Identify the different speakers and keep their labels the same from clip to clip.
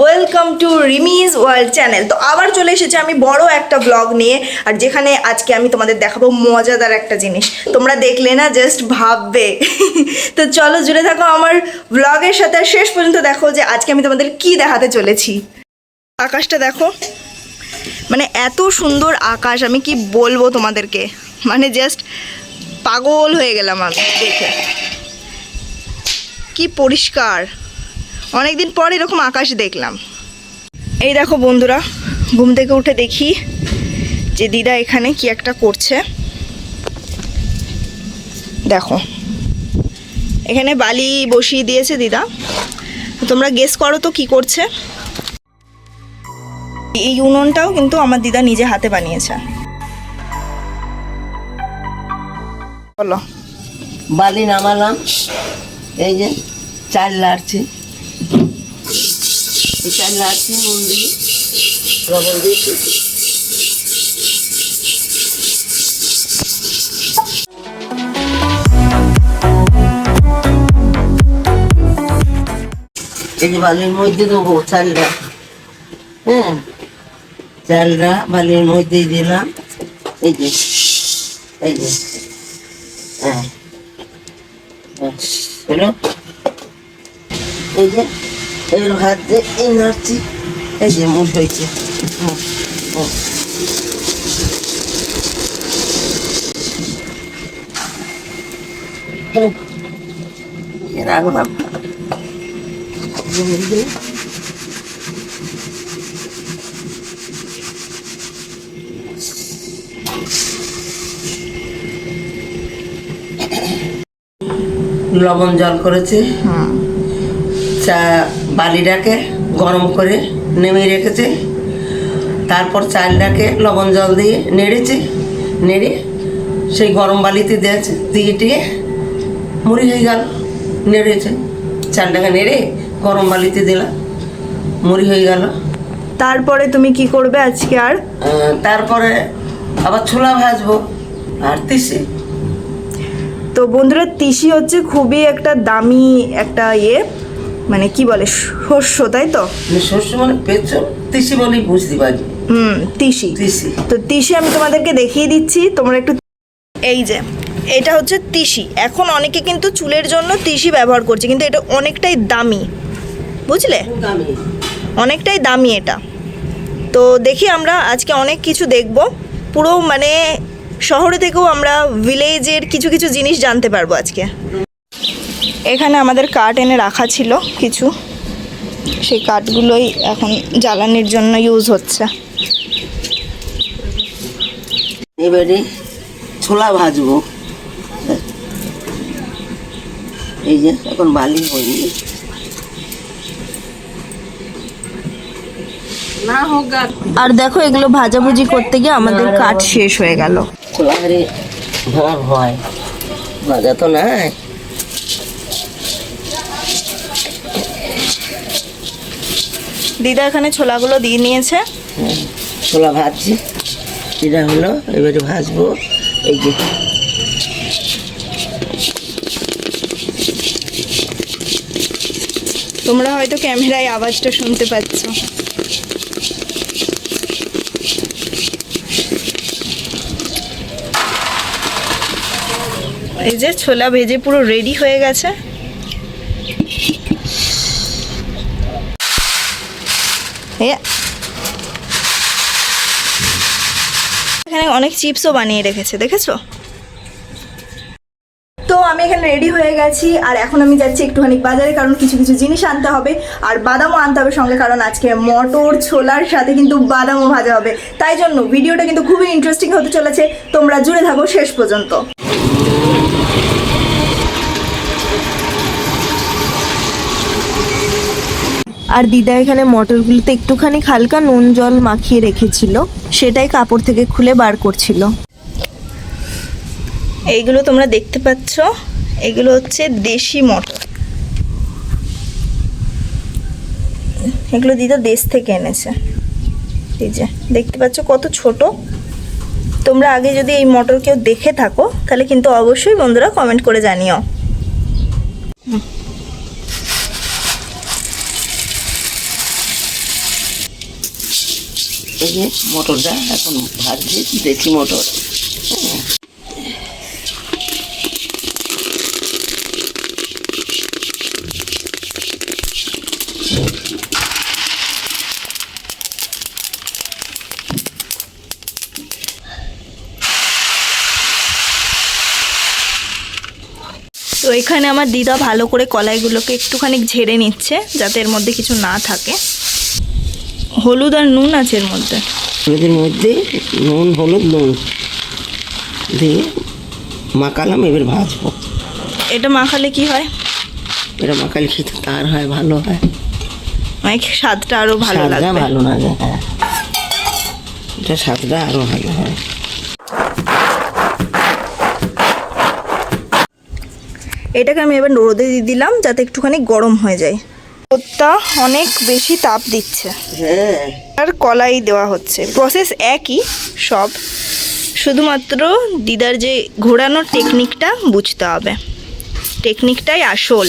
Speaker 1: Welcome to Rimi's world channel তো আবার চলে এসেছি আমি বড় একটা ব্লগ নিয়ে, আর যেখানে আজকে আমি তোমাদের দেখাবো মজাদার একটা জিনিস। তোমরা দেখলে না জাস্ট ভাববে। তো চলো জুড়ে থাকো আমার ব্লগের সাথে শেষ পর্যন্ত দেখো যে আজকে আমি তোমাদের কি দেখাতে চলেছি। আকাশটা দেখো। মানে এত সুন্দর আকাশ, আমি কি বলব তোমাদেরকে? মানে জাস্ট পাগল হয়ে গেলাম আমি, দেখে। কি পরিষ্কার। অনেকদিন পর এরকম আকাশ দেখলাম। এই দেখো বন্ধুরা, ঘুম থেকে উঠে দেখি যে দিদা এখানে কি একটা করছে। দেখো, এখানে বালি বসিয়ে দিয়েছে দিদা। তোমরা গেস করো তো কি করছে। এই উনুনটাও কিন্তু আমার দিদা নিজে হাতে বানিয়েছে। বলো।
Speaker 2: বালি নামালাম। এই যে, চাল লাড়ছি লাড়ছি নুন দিয়ে লবণ দিয়েছি এই বালির মধ্যে দেবো চালটা হ্যাঁ চালটা বালির মধ্যেই দিলাম। এই যে হ্যাঁ হলো এই যে এগুলো হাত দিয়ে এই নাড়ছি এই যে হুম, হুম। হুম। এর রাখলাম লবণ জল করেছি চা বালিটাকে গরম করে নেমে রেখেছি। তারপর চালটাকে লবণ জল দিয়ে নেড়েছি। নেড়ে সেই গরম বালিতে দিয়েছে দিয়ে টিয়ে মুড়ি হয়ে গেল। নেড়েছে। চালটাকে নেড়ে গরম বালিতে দিলাম মুড়ি হয়ে গেল।
Speaker 1: তারপরে তুমি কি করবে আজকে আর?
Speaker 2: তারপরে আবার ছোলা ভাজবো আর তিসি।
Speaker 1: তো বন্ধুরা তিসি হচ্ছে খুবই একটা দামি একটা ইয়ে। মানে কি বলে শস্য তাই তো?
Speaker 2: মানে শস্য মানে তিসি বলেই বুঝতে পারি
Speaker 1: হুম তিসি।
Speaker 2: তিসি।
Speaker 1: তো তিসি আমি তোমাদেরকে দেখিয়ে দিচ্ছি তোমরা একটু এই যে এটা হচ্ছে তিসি। এখন অনেকে কিন্তু চুলের জন্য তিসি ব্যবহার করছে কিন্তু এটা অনেকটাই দামি। বুঝলে? অনেকটাই দামি এটা। তো দেখি আমরা আজকে অনেক কিছু দেখব। পুরো মানে শহরে থেকেও আমরা ভিলেজের কিছু কিছু জিনিস জানতে পারব আজকে। এখানে আমাদের কাঠ এনে রাখা ছিল কিছু। সেই কাঠগুলোই এখন জ্বালানির জন্য ইউজ হচ্ছে।
Speaker 2: এবারে ছোলা ভাজবো। এই যে এখন বালি হয়নি
Speaker 1: আর। দেখো এগুলো ভাজাভুজি করতে গিয়ে আমাদের কাঠ শেষ হয়ে গেল।
Speaker 2: ছোলা হয়। ভাজা তো নাই।
Speaker 1: দিদা এখানে ছোলাগুলো দিয়ে নিয়েছে।
Speaker 2: ছোলা ভাজছি। এটা হলো এবারে ভাজবো। এই যে।
Speaker 1: তোমরা হয়তো ক্যামেরায় আওয়াজটা শুনতে পাচ্ছ। এই যে ছোলা ভেজে পুরো রেডি হয়ে গেছে। এখানে অনেক চিপসও বানিয়ে রেখেছে, দেখেছ? তো আমি এখানে রেডি হয়ে গেছি, আর এখন আমি যাচ্ছি একটুখানি বাজারে, কারণ কিছু কিছু জিনিস আনতে হবে, আর বাদামও আনতে হবে সঙ্গে, কারণ আজকে মটর ছোলার সাথে কিন্তু বাদামও ভাজা হবে। তাই জন্য ভিডিওটা কিন্তু খুবই ইন্টারেস্টিং হতে চলেছে, তোমরা জুড়ে থাকো শেষ পর্যন্ত। আর দিদা এখানে মটরগুলোতে একটুখানি হালকা নুন জল মাখিয়ে রেখেছিল। সেটাই কাপড় থেকে খুলে বার করছিল। এইগুলো তোমরা দেখতে পাচ্ছ। এগুলো হচ্ছে দেশি মটর। এগুলো দিদা দেশ থেকে এনেছে। এই যে, দেখতে পাচ্ছ কত ছোট। তোমরা আগে যদি এই মটর কেউ দেখে থাকো, তাহলে কিন্তু অবশ্যই বন্ধুরা কমেন্ট করে জানিও।
Speaker 2: এই যে মটরটা এখন ভাজছি দেশি মটর।
Speaker 1: তো এখানে আমার দিদা ভালো করে কলাইগুলোকে একটুখানি ঝেড়ে নিচ্ছে, যাতে এর মধ্যে কিছু না থাকে। হলুদ আর নুন আছে এর মধ্যে?
Speaker 2: এদের মধ্যে নুন হলুদ নুন দিয়ে মাখালাম এবার ভাজবো।
Speaker 1: এটা মাখালে কি হয়?
Speaker 2: এটা মাখালে খেতে তার হয় ভালো হয়।
Speaker 1: মানে স্বাদটা আরও ভালো লাগে
Speaker 2: ভালো লাগে হ্যাঁ। এটা স্বাদটা আরও ভালো হয়।
Speaker 1: এটাকে আমি এবার রোদে দিয়ে দিলাম যাতে একটুখানি গরম হয়ে যায়। রোদটা অনেক বেশি তাপ দিচ্ছে।
Speaker 2: হ্যাঁ।
Speaker 1: আর কলাই দেওয়া হচ্ছে। প্রসেস একই সব। শুধুমাত্র দিদার যে ঘোরানোর টেকনিকটা বুঝতে হবে। টেকনিকটাই আসল।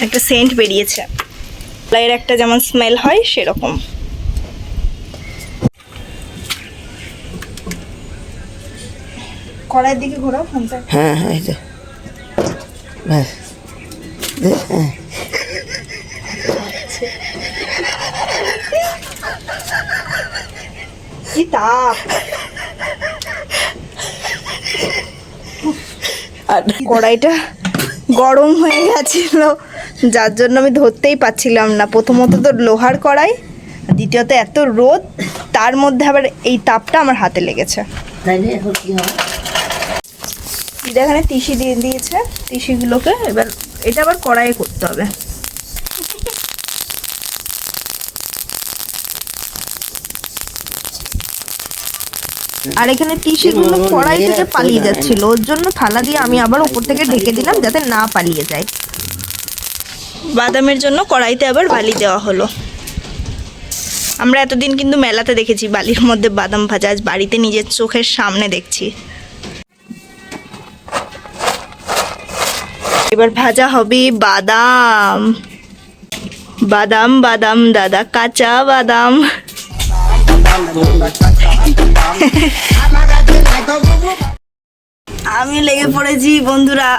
Speaker 1: একটা সেন্ট বেরিয়েছে। কলাইয়ের একটা যেমন স্মেল হয় সেরকম। কড়াইয়ের দিকে ঘোরাও ফোনটা।
Speaker 2: হ্যাঁ হ্যাঁ এই যে। ব্যাস। হ্যাঁ।
Speaker 1: কি তাপ।
Speaker 2: আর
Speaker 1: কড়াইটা গরম হয়ে গেছিল যার জন্য আমি ধরতেই পাচ্ছিলাম না। প্রথমত তো লোহার কড়াই দ্বিতীয়ত এত রোদ তার মধ্যে আবার এই তাপটা আমার হাতে লেগেছে।
Speaker 2: তাইলে এখন কি হবে?
Speaker 1: এখানে তিসি দিয়ে দিয়েছে তিসিগুলোকে এবার এটা আবার কড়াইয়ে করতে হবে। আর এখানে তিসিগুলো কড়াই থেকে পালিয়ে যাচ্ছিল ওর জন্য থালা দিয়ে আমি আবার উপর থেকে ঢেকে দিলাম যাতে না পালিয়ে যায়। বাদামের জন্য কড়াইতে আবার বালি দেওয়া হলো। আমরা এতদিন কিন্তু মেলাতে দেখেছি বালির মধ্যে বাদাম ভাজা আজ বাড়িতে নিজের চোখের সামনে দেখছি। এবার ভাজা হবে বাদাম। বাদাম বাদাম, দাদা, কাঁচা বাদাম। আমি লেগে পড়েছি, বন্ধুরা।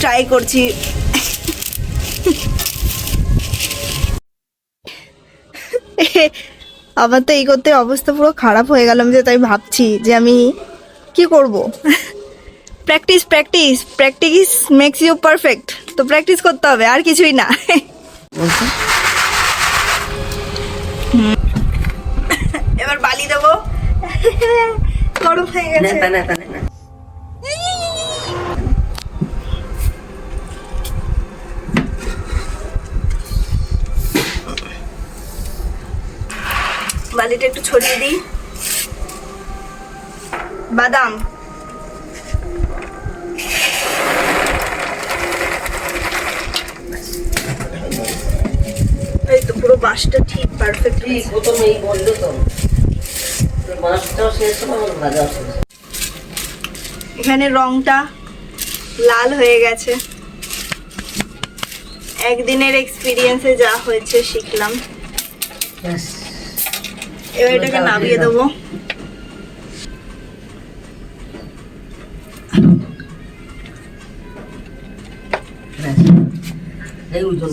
Speaker 1: ট্রাই করছি। আমার তো এই করতে অবস্থা পুরো খারাপ হয়ে গেল, আমি যে তাই ভাবছি যে আমি কি করব? Practice practice practice makes you perfect তো প্র্যাকটিস করতে হবে আর কিছুই না। এবার বালি দেবো। গরম হয়ে
Speaker 2: না
Speaker 1: গেছে
Speaker 2: তা না না।
Speaker 1: বালিটা একটু ছড়িয়ে দিই। বাদাম। এই তো পুরো বাঁশটা ঠিক পারফেক্ট
Speaker 2: ঠিক প্রথমে এই বলল তো। মাছটাও শেষ হলো আমার ভাজাও শেষ
Speaker 1: এখানে রংটা লাল হয়ে গেছে। একদিনের এক্সপিরিয়েন্সে যা হয়েছে শিখলাম। এবার এটাকে নামিয়ে দেবো।
Speaker 2: এই ওজন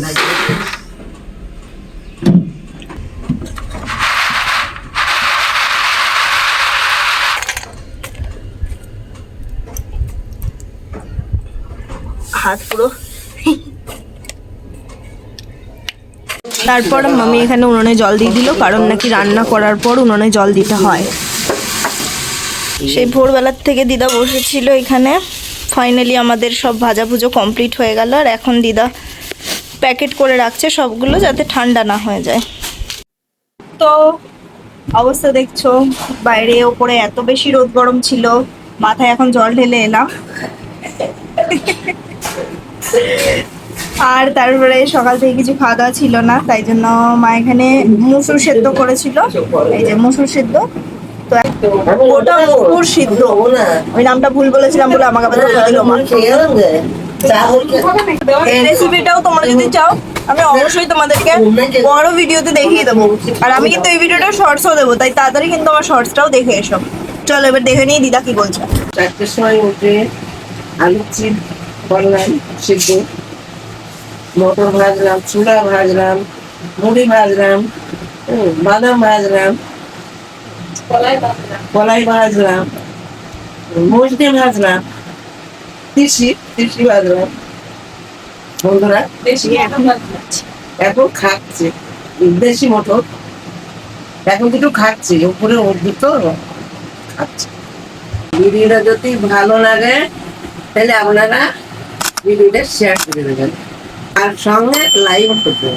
Speaker 1: হাত পুরো। তারপর মামি এখানে উনুনে জল দিয়ে দিল কারণ নাকি রান্না করার পর উনুনে জল দিতে হয়। সেই ভোরবেলার থেকে দিদা বসেছিল এখানে। ফাইনালি আমাদের সব ভাজাভুজো কমপ্লিট হয়ে গেল আর এখন দিদা প্যাকেট করে রাখছে সবগুলো যাতে ঠান্ডা না হয়ে যায়। তো অবস্থা দেখছ বাইরে ওপরে এত বেশি রোদ গরম ছিল মাথায় এখন জল ঢেলে এলাম। আর তারপরে সকাল থেকে কিছু খাওয়া দাওয়া ছিল না, তাই জন্য মা এখানে মুসুর সেদ্ধ করেছিল। এই যে মুসুর সেদ্ধ। তো সিদ্ধ। নামটা ভুল বলেছিলাম রেসিপিটাও তোমরা যদি চাও, আমি অবশ্যই তোমাদেরকে ভিডিওতে দেখিয়ে দেবো। আর আমি কিন্তু এই ভিডিওটা শর্টসও দেবো, তাই তাড়াতাড়ি কিন্তু আমার শর্টসটাও দেখে এসো। চলো এবার দেখে নিই দিদা কি বলছে।
Speaker 2: চারটের সময় উঠে আলু চিপ করলাম সিদ্ধ মটর ভাজলাম চুড়া ভাজলাম মুড়ি ভাজলাম বাদাম ভাজলাম কলাই ভাজলাম। মুসলি ভাজলাম তিসি তিসি ভাজলাম। বন্ধুরা এখন খাচ্ছে দেশি মটর। এখন দুটো খাচ্ছে উপরে উঠবি তো খাচ্ছে। ভিডিওটা যদি ভালো লাগে তাহলে আপনারা ভিডিওটা শেয়ার করে দেবেন। আর সঙ্গে লাইক করবেন